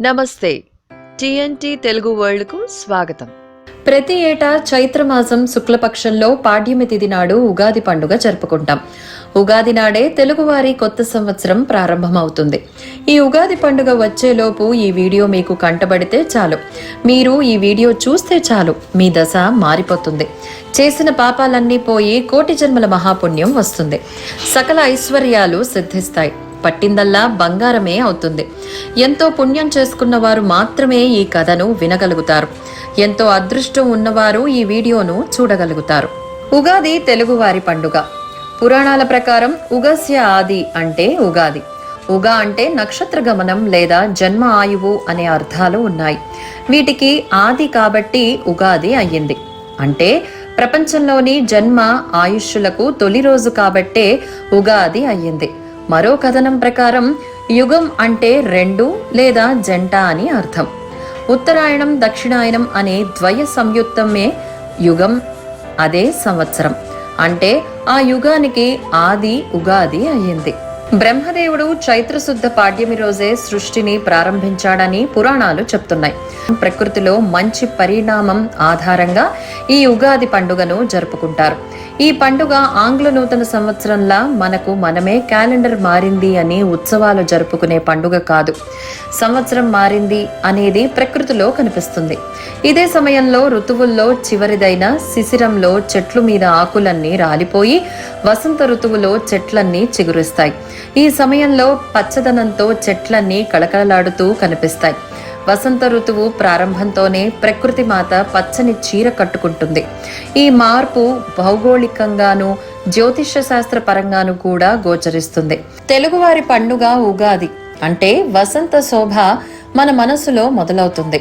నమస్తే. టీఎన్టీ తెలుగు వరల్డ్కు స్వాగతం. ప్రతి ఏటా చైత్రమాసం శుక్లపక్షంలో పాడ్యమి తిథి నాడు ఉగాది పండుగ జరుపుకుంటాం. ఉగాది నాడే తెలుగువారి కొత్త సంవత్సరం ప్రారంభమవుతుంది. ఈ ఉగాది పండుగ వచ్చేలోపు ఈ వీడియో మీకు కంటబడితే చాలు. మీరు ఈ వీడియో చూస్తే చాలు. మీ దశ మారిపోతుంది. చేసిన పాపాలన్నీ పోయి కోటి జన్మల మహాపుణ్యం వస్తుంది. సకల ఐశ్వర్యాలు సిద్ధిస్తాయి. పట్టిందల్లా బంగారమే అవుతుంది. ఎంతో పుణ్యం చేసుకున్న వారు మాత్రమే ఈ కథను వినగలుగుతారు. ఎంతో అదృష్టం ఉన్నవారు ఈ వీడియోను చూడగలుగుతారు. ఉగాది తెలుగువారి పండుగ. పురాణాల ప్రకారం ఉగస్య ఆది అంటే ఉగాది. ఉగా అంటే నక్షత్ర గమనం లేదా జన్మ ఆయువు అనే అర్థాలు ఉన్నాయి. వీటికి ఆది కాబట్టి ఉగాది అయ్యింది. అంటే ప్రపంచంలోని జన్మ ఆయుష్యులకు తొలి రోజు కాబట్టే ఉగాది అయ్యింది. మరో కథనం ప్రకారం యుగం అంటే రెండు లేదా జంట అని అర్థం. ఉత్తరాయణం దక్షిణాయనం అనే ద్వయ సంయుక్తమే యుగం అదే సంవత్సరం. అంటే ఆ యుగానికి ఆది ఉగాది అయ్యింది. బ్రహ్మదేవుడు చైత్రశుద్ధ పాడ్యమి రోజే సృష్టిని ప్రారంభించాడని పురాణాలు చెప్తున్నాయి. ప్రకృతిలో మంచి పరిణామం ఆధారంగా ఈ ఉగాది పండుగను జరుపుకుంటారు. ఈ పండుగ ఆంగ్ల నూతన సంవత్సరంలా మనకు మనమే క్యాలెండర్ మారింది అని ఉత్సవాలు జరుపుకునే పండుగ కాదు. సంవత్సరం మారింది అనేది ప్రకృతిలో కనిపిస్తుంది. ఇదే సమయంలో ఋతువుల్లో చివరిదైన శిశిరంలో చెట్లు మీద ఆకులన్నీ రాలిపోయి వసంత ఋతువులో చెట్లన్నీ చిగురిస్తాయి. ఈ సమయంలో పచ్చదనంతో చెట్లన్నీ కళకళలాడుతూ కనిపిస్తాయి. వసంత ఋతువు ప్రారంభంతోనే ప్రకృతి మాత పచ్చని చీర కట్టుకుంటుంది. ఈ మార్పు భౌగోళికంగాను జ్యోతిష్య శాస్త్ర పరంగాను కూడా గోచరిస్తుంది. తెలుగువారి పండుగ ఉగాది అంటే వసంత శోభ మన మనసులో మొదలవుతుంది.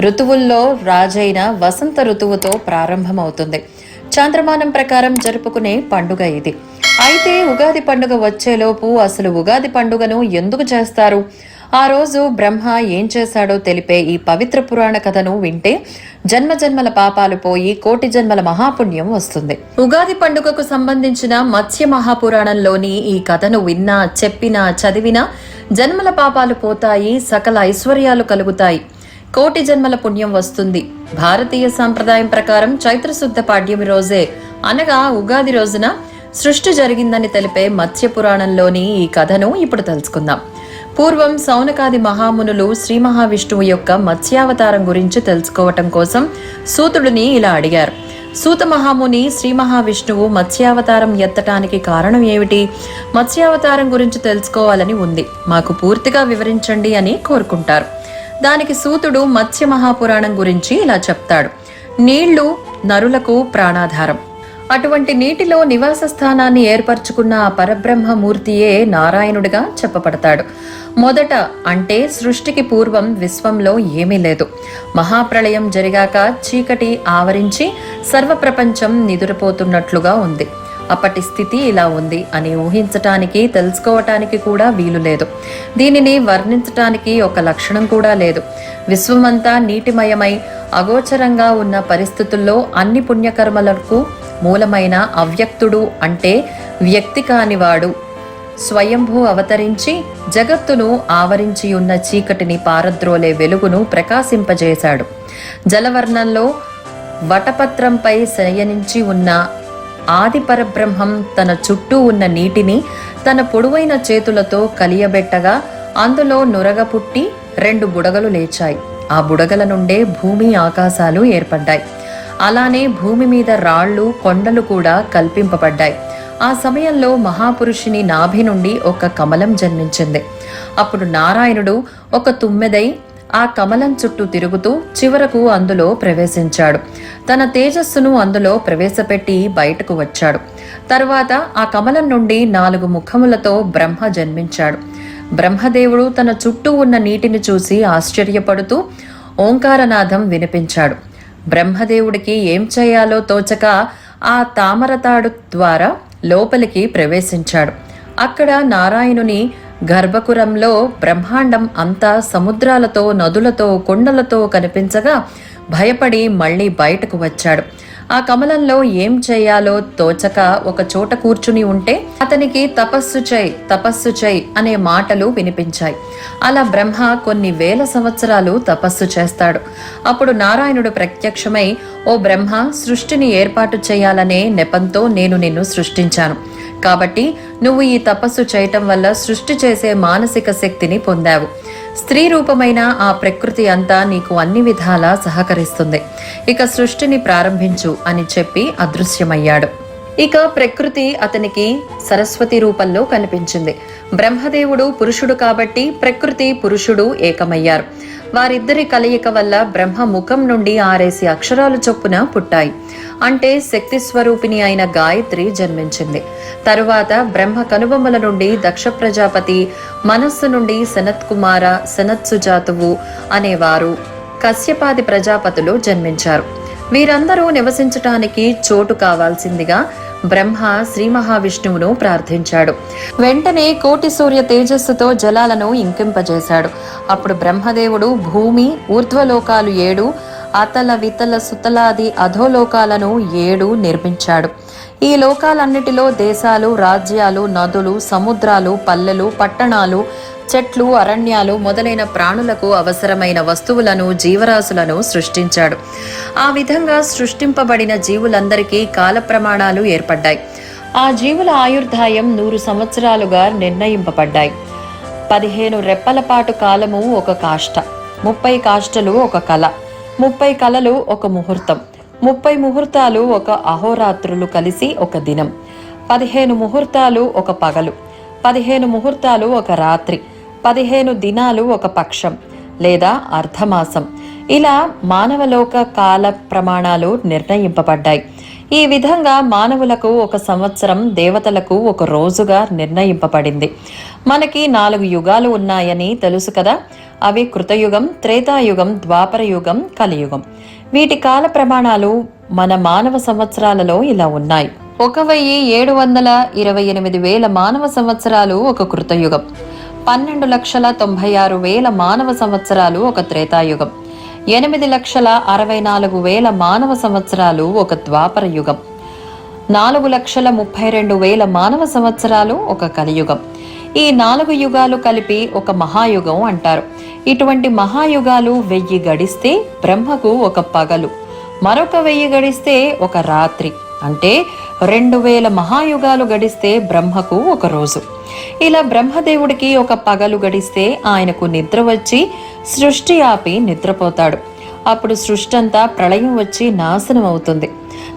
ఋతువుల్లో రాజైన వసంత ఋతువుతో ప్రారంభమవుతుంది. చాంద్రమానం ప్రకారం జరుపుకునే పండుగ ఇది. అయితే ఉగాది పండుగ వచ్చేలోపు అసలు ఉగాది పండుగను ఎందుకు చేస్తారు? ఆ రోజు బ్రహ్మ ఏం చేశాడో తెలిపే ఈ పవిత్ర పురాణ కథను వింటే జన్మ జన్మల పాపాలు పోయి కోటి జన్మల మహాపుణ్యం వస్తుంది. ఉగాది పండుగకు సంబంధించిన మత్స్య మహాపురాణంలోని ఈ కథను విన్నా చెప్పినా చదివినా జన్మల పాపాలు పోతాయి సకల ఐశ్వర్యాలు కలుగుతాయి. కోటి జన్మల పుణ్యం వస్తుంది. భారతీయ సాంప్రదాయం ప్రకారం చైత్రశుద్ధ పాడ్యమి రోజే అనగా ఉగాది రోజున సృష్టి జరిగిందని తెలిపే మత్స్య పురాణంలోని ఈ కథను ఇప్పుడు తెలుసుకుందాం. పూర్వం సౌనకాది మహామునులు శ్రీ మహావిష్ణువు యొక్క మత్స్యావతారం గురించి తెలుసుకోవటం కోసం సూతుడిని ఇలా అడిగారు. సూత మహాముని శ్రీ మహావిష్ణువు మత్స్యావతారం ఎత్తటానికి కారణం ఏమిటి? మత్స్యావతారం గురించి తెలుసుకోవాలని ఉంది. మాకు పూర్తిగా వివరించండి అని కోరుకుంటారు. దానికి సూతుడు మత్స్య మహాపురాణం గురించి ఇలా చెప్తాడు. నీళ్ళు నరులకు ప్రాణాధారం. అటువంటి నీటిలో నివాస స్థానాన్ని ఏర్పరచుకున్న ఆ పరబ్రహ్మమూర్తియే నారాయణుడిగా చెప్పబడతాడు. మొదట అంటే సృష్టికి పూర్వం విశ్వంలో ఏమీ లేదు. మహాప్రళయం జరిగాక చీకటి ఆవరించి సర్వప్రపంచం నిదురపోతున్నట్లుగా ఉంది. అప్పటి స్థితి ఇలా ఉంది అని ఊహించటానికి తెలుసుకోవటానికి కూడా వీలు లేదు. దీనిని వర్ణించటానికి ఒక లక్షణం కూడా లేదు. విశ్వమంతా నీటిమయమై అగోచరంగా ఉన్న పరిస్థితుల్లో అన్ని పుణ్యకర్మలకు మూలమైన అవ్యక్తుడు అంటే వ్యక్తి కానివాడు. స్వయంభూ అవతరించి జగత్తును ఆవరించి ఉన్న చీకటిని పారద్రోలే వెలుగును ప్రకాశింపజేశాడు. జలవర్ణంలో వటపత్రంపై శయనించి ఉన్న ఆది పరబ్రహ్మం తన చుట్టూ ఉన్న నీటిని తన పొడవైన చేతులతో కలియబెట్టగా అందులో నురగ పుట్టి రెండు బుడగలు లేచాయి. ఆ బుడగల నుండే భూమి ఆకాశాలు ఏర్పడ్డాయి. అలానే భూమి మీద రాళ్ళు కొండలు కూడా కల్పింపబడ్డాయి. ఆ సమయంలో మహాపురుషుని నాభి నుండి ఒక కమలం జన్మించింది. అప్పుడు నారాయణుడు ఒక తుమ్మెదై ఆ కమలం చుట్టూ తిరుగుతూ చివరకు అందులో ప్రవేశించాడు. తన తేజస్సును అందులో ప్రవేశపెట్టి బయటకు వచ్చాడు. తర్వాత ఆ కమలం నుండి నాలుగు ముఖములతో బ్రహ్మ జన్మించాడు. బ్రహ్మదేవుడు తన చుట్టూ ఉన్న నీటిని చూసి ఆశ్చర్యపడుతూ ఓంకారనాదం వినిపించాడు. బ్రహ్మదేవుడికి ఏం చేయాలో తోచక ఆ తామరతాడు ద్వారా లోపలికి ప్రవేశించాడు. అక్కడ నారాయణుని గర్భకురంలో బ్రహ్మాండం అంతా సముద్రాలతో నదులతో కొండలతో కనిపించగా భయపడి మళ్ళీ బయటకు వచ్చాడు. ఆ కమలంలో ఏం చేయాలో తోచక ఒక చోట కూర్చుని ఉంటే అతనికి తపస్సు చేయి తపస్సు చేయి అనే మాటలు వినిపించాయి. అలా బ్రహ్మ కొన్ని వేల సంవత్సరాలు తపస్సు చేస్తాడు. అప్పుడు నారాయణుడు ప్రత్యక్షమై ఓ బ్రహ్మ సృష్టిని ఏర్పాటు చేయాలనే నెపంతో నేను నిన్ను సృష్టించాను. కాబట్టి నువ్వు ఈ తపస్సు చేయటం వల్ల సృష్టి చేసే మానసిక శక్తిని పొందావు. స్త్రీ రూపమైన ఆ ప్రకృతి అంతా నీకు అన్ని విధాలా సహకరిస్తుంది. ఇక సృష్టిని ప్రారంభించు అని చెప్పి అదృశ్యమయ్యాడు. ఇక ప్రకృతి అతనికి సరస్వతి రూపంలో కనిపించింది. బ్రహ్మదేవుడు పురుషుడు కాబట్టి ప్రకృతి పురుషుడు ఏకమయ్యారు. వారిద్దరి కలయిక వల్ల బ్రహ్మ ముఖం నుండి ఆరేసి అక్షరాలు చొప్పున పుట్టాయి. అంటే శక్తి స్వరూపిణి అయిన గాయత్రి జన్మించింది. తరువాత బ్రహ్మ కనుబొమ్మల నుండి దక్ష ప్రజాపతి మనస్సు నుండి సనత్ కుమార సనత్ సుజాతువు అనేవారు కశ్యపాది ప్రజాపతులు జన్మించారు. వీరందరూ నివసించటానికి చోటు కావాల్సిందిగా బ్రహ్మ శ్రీ మహావిష్ణువును ప్రార్థించాడు. వెంటనే కోటి సూర్య తేజస్సుతో జలాలను ఇంకింపజేశాడు. అప్పుడు బ్రహ్మదేవుడు భూమి ఊర్ధ్వలోకాలు ఏడు అతల వితల సుతలాది అధోలోకాలను ఏడు నిర్మించాడు. ఈ లోకాలన్నిటిలో దేశాలు రాజ్యాలు నదులు సముద్రాలు పల్లెలు పట్టణాలు చెట్లు అరణ్యాలు మొదలైన ప్రాణులకు అవసరమైన వస్తువులను జీవరాశులను సృష్టించాడు. ఆ విధంగా సృష్టింపబడిన జీవులందరికీ కాల ప్రమాణాలు ఏర్పడ్డాయి. ఆ జీవుల ఆయుర్దాయం నూరు సంవత్సరాలుగా నిర్ణయింపబడ్డాయి. పదిహేను రెప్పల పాటు కాలము ఒక కాష్ట ముప్పై కాష్టలు ఒక కళ. ముప్పై కళలు ఒక ముహూర్తం. ముప్పై ముహూర్తాలు ఒక అహోరాత్రులు కలిసి ఒక దినం. పదిహేను ముహూర్తాలు ఒక పగలు. పదిహేను ముహూర్తాలు ఒక రాత్రి. పదిహేను దినాలు ఒక పక్షం లేదా అర్ధమాసం. ఇలా మానవలోక కాల ప్రమాణాలు నిర్ణయింపబడ్డాయి. ఈ విధంగా మానవులకు ఒక సంవత్సరం దేవతలకు ఒక రోజుగా నిర్ణయింపబడింది. మనకి నాలుగు యుగాలు ఉన్నాయని తెలుసు కదా? అవి కృతయుగం త్రేతాయుగం ద్వాపర యుగం కలియుగం. వీటి కాల ప్రమాణాలు మన మానవ సంవత్సరాలలో ఇలా ఉన్నాయి. ఒక వెయ్యి ఏడు వందల ఇరవై ఎనిమిది వేల మానవ సంవత్సరాలు ఒక కృతయుగం. పన్నెండు లక్షల తొంభై ఆరు వేల మానవ సంవత్సరాలు ఒక త్రేతాయుగం. ఎనిమిది లక్షల అరవై నాలుగు వేల మానవ సంవత్సరాలు ఒక ద్వాపర యుగం నాలుగు లక్షల ముప్పై రెండు వేల మానవ సంవత్సరాలు ఒక కలియుగం. ఈ నాలుగు యుగాలు కలిపి ఒక మహాయుగం అంటారు. ఇటువంటి మహాయుగాలు వెయ్యి గడిస్తే బ్రహ్మకు ఒక పగలు మరొక వెయ్యి గడిస్తే ఒక రాత్రి అంటే రెండు వేల మహాయుగాలు గడిస్తే బ్రహ్మకు ఒక రోజు. ఇలా బ్రహ్మదేవుడికి ఒక పగలు గడిస్తే ఆయనకు నిద్ర వచ్చి సృష్టి ఆపి నిద్రపోతాడు. అప్పుడు సృష్టి అంతా ప్రళయం వచ్చి నాశనం అవుతుంది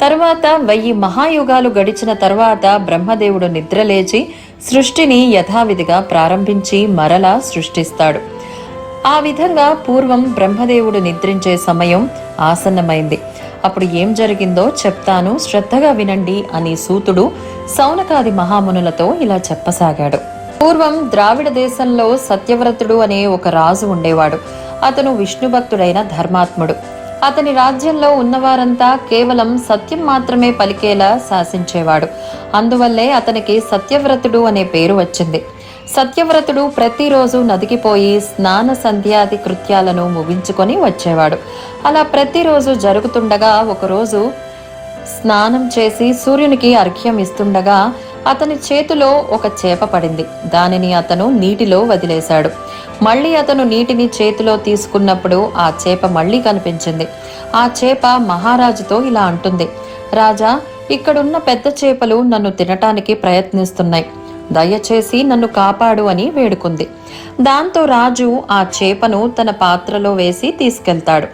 తర్వాత వెయ్యి మహాయుగాలు గడిచిన తర్వాత బ్రహ్మదేవుడు నిద్రలేచి సృష్టిని యథావిధిగా ప్రారంభించి మరలా సృష్టిస్తాడు. ఆ విధంగా పూర్వం బ్రహ్మదేవుడు నిద్రించే సమయం ఆసన్నమైంది. అప్పుడు ఏం జరిగిందో చెప్తాను. శ్రద్ధగా వినండి అని సూతుడు సౌనకాది మహామునులతో ఇలా చెప్పసాగాడు. పూర్వం ద్రావిడ దేశంలో సత్యవ్రతుడు అనే ఒక రాజు ఉండేవాడు. అతను విష్ణు భక్తుడైన ధర్మాత్ముడు. అతని రాజ్యంలో ఉన్నవారంతా కేవలం సత్యం మాత్రమే పలికేలా శాసించేవాడు. అందువల్లే అతనికి సత్యవ్రతుడు అనే పేరు వచ్చింది. సత్యవ్రతుడు ప్రతిరోజు నదికి పోయి స్నాన సంధ్యాది కృత్యాలను ముగించుకొని వచ్చేవాడు. అలా ప్రతిరోజు జరుగుతుండగా ఒకరోజు స్నానం చేసి సూర్యునికి అర్ఘ్యం ఇస్తుండగా అతని చేతిలో ఒక చేప పడింది. దానిని అతను నీటిలో వదిలేశాడు. మళ్ళీ అతను నీటిని చేతిలో తీసుకున్నప్పుడు ఆ చేప మళ్ళీ కనిపించింది. ఆ చేప మహారాజుతో ఇలా అంటుంది రాజా ఇక్కడున్న పెద్ద చేపలు నన్ను తినటానికి ప్రయత్నిస్తున్నాయి. దయచేసి నన్ను కాపాడు అని వేడుకుంది. దాంతో రాజు ఆ చేపను తన పాత్రలో వేసి తీసుకెళ్తాడు.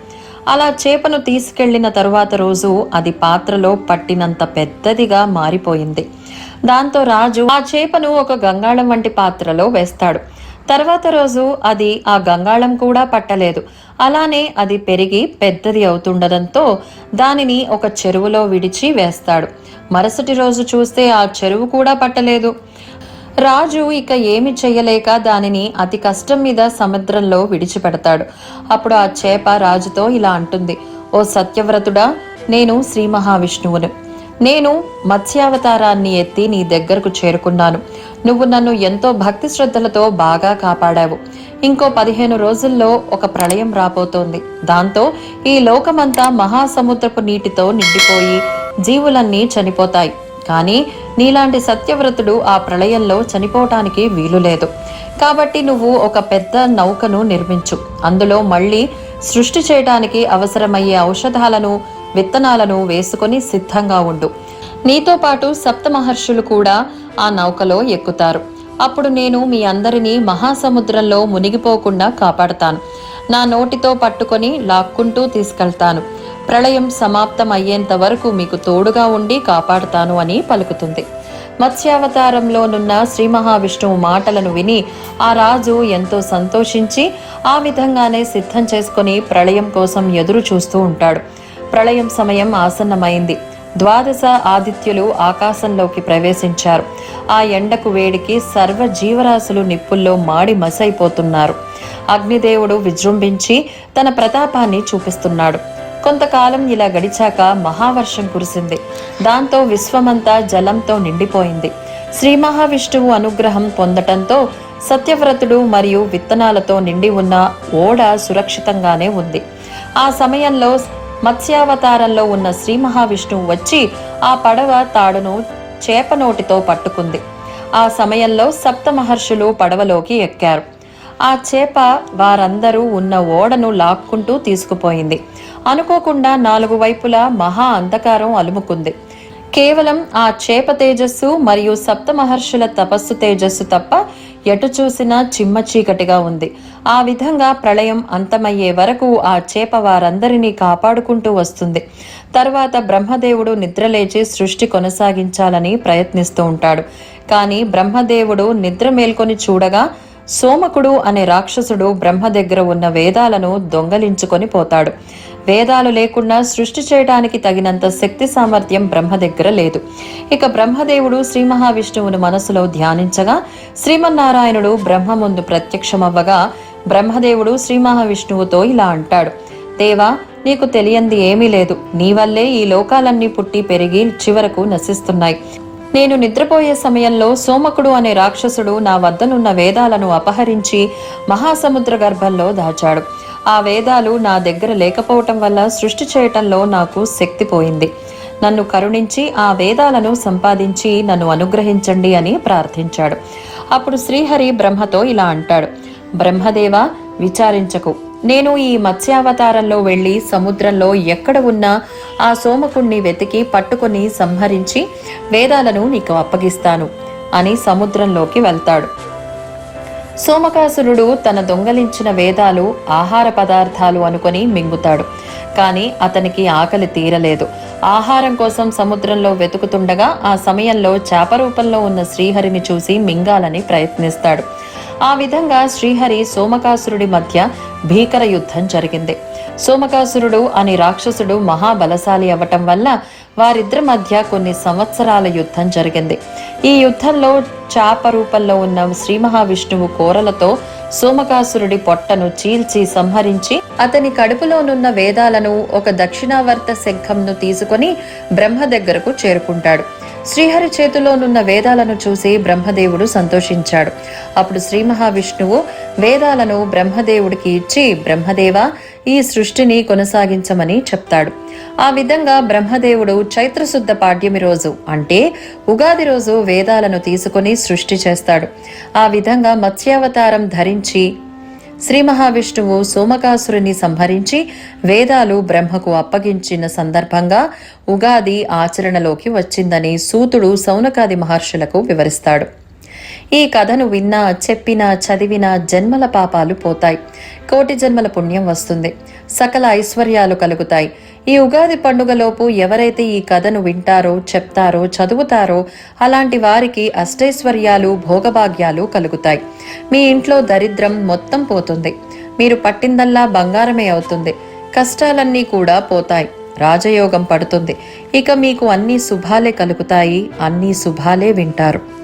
అలా చేపను తీసుకెళ్ళిన తరువాత రోజు అది పాత్రలో పట్టినంత పెద్దదిగా మారిపోయింది. దాంతో రాజు ఆ చేపను ఒక గంగాళం వంటి పాత్రలో వేస్తాడు. తర్వాత రోజు అది ఆ గంగాళం కూడా పట్టలేదు. అలానే అది పెరిగి పెద్దది అవుతుండడంతో దానిని ఒక చెరువులో విడిచి వేస్తాడు. మరుసటి రోజు చూస్తే ఆ చెరువు కూడా పట్టలేదు. రాజు ఇక ఏమి చెయ్యలేక దానిని అతి కష్టం మీద సముద్రంలో విడిచిపెడతాడు. అప్పుడు ఆ చేప రాజుతో ఇలా అంటుంది ఓ సత్యవ్రతుడా నేను శ్రీ మహావిష్ణువును. నేను మత్స్యావతారాన్ని ఎత్తి నీ దగ్గరకు చేరుకున్నాను. నువ్వు నన్ను ఎంతో భక్తి శ్రద్ధలతో బాగా కాపాడావు. ఇంకో పదిహేను రోజుల్లో ఒక ప్రళయం రాబోతోంది. దాంతో ఈ లోకమంతా మహాసముద్రపు నీటితో నిండిపోయి జీవులన్నీ చనిపోతాయి. కానీ నీలాంటి సత్యవ్రతుడు ఆ ప్రళయంలో చనిపోవటానికి వీలు లేదు. కాబట్టి నువ్వు ఒక పెద్ద నౌకను నిర్మించు. అందులో మళ్ళీ సృష్టి చేయడానికి అవసరమయ్యే ఔషధాలను విత్తనాలను వేసుకొని సిద్ధంగా ఉండు. నీతో పాటు సప్త మహర్షులు కూడా ఆ నౌకలో ఎక్కుతారు. అప్పుడు నేను మీ అందరినీ మహాసముద్రంలో మునిగిపోకుండా కాపాడతాను. నా నోటితో పట్టుకొని లాక్కుంటూ తీసుకెళ్తాను. ప్రళయం సమాప్తం అయ్యేంత వరకు మీకు తోడుగా ఉండి కాపాడుతాను అని పలుకుతుంది. మత్స్యావతారంలోనున్న శ్రీ మహావిష్ణువు మాటలను విని ఆ రాజు ఎంతో సంతోషించి ఆ విధంగానే సిద్ధం చేసుకొని ప్రళయం కోసం ఎదురు చూస్తూ ఉంటాడు. ప్రళయం సమయం ఆసన్నమైంది. ద్వాదశ ఆదిత్యులు ఆకాశంలోకి ప్రవేశించారు. ఆ ఎండకు వేడికి సర్వ జీవరాశులు నిప్పుల్లో మాడి మసైపోతున్నారు. అగ్నిదేవుడు విజృంభించి తన ప్రతాపాన్ని చూపిస్తున్నాడు. కొంతకాలం ఇలా గడిచాక మహావర్షం కురిసింది. దాంతో విశ్వమంతా జలంతో నిండిపోయింది. శ్రీ మహావిష్ణువు అనుగ్రహం పొందటంతో సత్యవ్రతుడు మరియు విత్తనాలతో నిండి ఉన్న ఓడ సురక్షితంగానే ఉంది. ఆ సమయంలో మత్స్యావతారంలో ఉన్న శ్రీ మహావిష్ణువు వచ్చి ఆ పడవ తాడును చేప నోటితో పట్టుకుంది. ఆ సమయంలో సప్త మహర్షులు పడవలోకి ఎక్కారు. ఆ చేప వారందరూ ఉన్న ఓడను లాక్కుంటూ తీసుకుపోయింది. అనుకోకుండా నాలుగు వైపులా మహా అంధకారం అలుముకుంది. కేవలం ఆ చేప తేజస్సు మరియు సప్తమహర్షుల తపస్సు తేజస్సు తప్ప ఎటు చూసినా చిమ్మ చీకటిగా ఉంది. ఆ విధంగా ప్రళయం అంతమయ్యే వరకు ఆ చేప వారందరినీ కాపాడుకుంటూ వస్తుంది. తర్వాత బ్రహ్మదేవుడు నిద్రలేచి సృష్టి కొనసాగించాలని ప్రయత్నిస్తూ ఉంటాడు. కానీ బ్రహ్మదేవుడు నిద్ర మేల్కొని చూడగా సోమకుడు అనే రాక్షసుడు బ్రహ్మ దగ్గర ఉన్న వేదాలను దొంగలించుకొని పోతాడు. వేదాలు లేకుండా సృష్టి చేయడానికి తగినంత శక్తి సామర్థ్యం బ్రహ్మ దగ్గర లేదు. ఇక బ్రహ్మదేవుడు శ్రీ మహావిష్ణువును మనసులో ధ్యానించగా శ్రీమన్నారాయణుడు బ్రహ్మ ముందు ప్రత్యక్షమవ్వగా బ్రహ్మదేవుడు శ్రీ మహావిష్ణువుతో ఇలా అంటాడు. దేవా నీకు తెలియంది ఏమీ లేదు. నీ వల్లే ఈ లోకాలన్నీ పుట్టి పెరిగి చివరకు నశిస్తున్నాయి. నేను నిద్రపోయే సమయంలో సోమకుడు అనే రాక్షసుడు నా వద్దనున్న వేదాలను అపహరించి మహాసముద్ర గర్భంలో దాచాడు. ఆ వేదాలు నా దగ్గర లేకపోవటం వల్ల సృష్టి చేయటంలో నాకు శక్తి పోయింది. నన్ను కరుణించి ఆ వేదాలను సంపాదించి నన్ను అనుగ్రహించండి అని ప్రార్థించాడు. అప్పుడు శ్రీహరి బ్రహ్మతో ఇలా అంటాడు. బ్రహ్మదేవ విచారించకు. నేను ఈ మత్స్యావతారంలో వెళ్ళి సముద్రంలో ఎక్కడ ఉన్నా ఆ సోమకుణ్ణి వెతికి పట్టుకొని సంహరించి వేదాలను నీకు అప్పగిస్తాను అని సముద్రంలోకి వెళ్తాడు. సోమకాసురుడు తన దొంగలించిన వేదాలు ఆహార పదార్థాలు అనుకొని మింగుతాడు. కానీ అతనికి ఆకలి తీరలేదు. ఆహారం కోసం సముద్రంలో వెతుకుతుండగా ఆ సమయంలో చేప రూపంలో ఉన్న శ్రీహరిని చూసి మింగాలని ప్రయత్నిస్తాడు. ఆ విధంగా శ్రీహరి సోమకాసురుడి మధ్య భీకర యుద్ధం జరిగింది. సోమకాసురుడు అని రాక్షసుడు మహాబలశాలి అవ్వటం వల్ల వారిద్దరి మధ్య కొన్ని సంవత్సరాల యుద్ధం జరిగింది. ఈ యుద్ధంలో చాప రూపంలో ఉన్న శ్రీ మహావిష్ణువు కోరలతో సోమకాసురుడి పొట్టను చీల్చి సంహరించి అతని కడుపులోనున్న వేదాలను ఒక దక్షిణావర్త శంఖంను తీసుకొని బ్రహ్మ దగ్గరకు చేరుకుంటాడు. శ్రీహరి చేతిలోనున్న వేదాలను చూసి బ్రహ్మదేవుడు సంతోషించాడు. అప్పుడు శ్రీ మహావిష్ణువు వేదాలను బ్రహ్మదేవుడికి ఇచ్చి బ్రహ్మదేవ ఈ సృష్టిని కొనసాగించమని చెప్తాడు. ఆ విధంగా బ్రహ్మదేవుడు చైత్రశుద్ధ పాడ్యమి రోజు అంటే ఉగాది రోజు వేదాలను తీసుకొని సృష్టి చేస్తాడు. ఆ విధంగా మత్స్యావతారం ధరించి శ్రీ మహావిష్ణువు సోమకాసురుని సంహరించి వేదాలు బ్రహ్మకు అప్పగించిన సందర్భంగా ఉగాది ఆచరణలోకి వచ్చిందని సూతుడు సౌనకాది మహర్షులకు వివరిస్తాడు. ఈ కథను విన్నా చెప్పినా చదివినా జన్మల పాపాలు పోతాయి. కోటి జన్మల పుణ్యం వస్తుంది. సకల ఐశ్వర్యాలు కలుగుతాయి. ఈ ఉగాది పండుగలోపు ఎవరైతే ఈ కథను వింటారో చెప్తారో చదువుతారో అలాంటి వారికి అష్టైశ్వర్యాలు భోగభాగ్యాలు కలుగుతాయి. మీ ఇంట్లో దరిద్రం మొత్తం పోతుంది. మీరు పట్టిందల్లా బంగారమే అవుతుంది. కష్టాలన్నీ కూడా పోతాయి. రాజయోగం పడుతుంది. ఇక మీకు అన్ని శుభాలే కలుగుతాయి అన్ని శుభాలే వింటారు.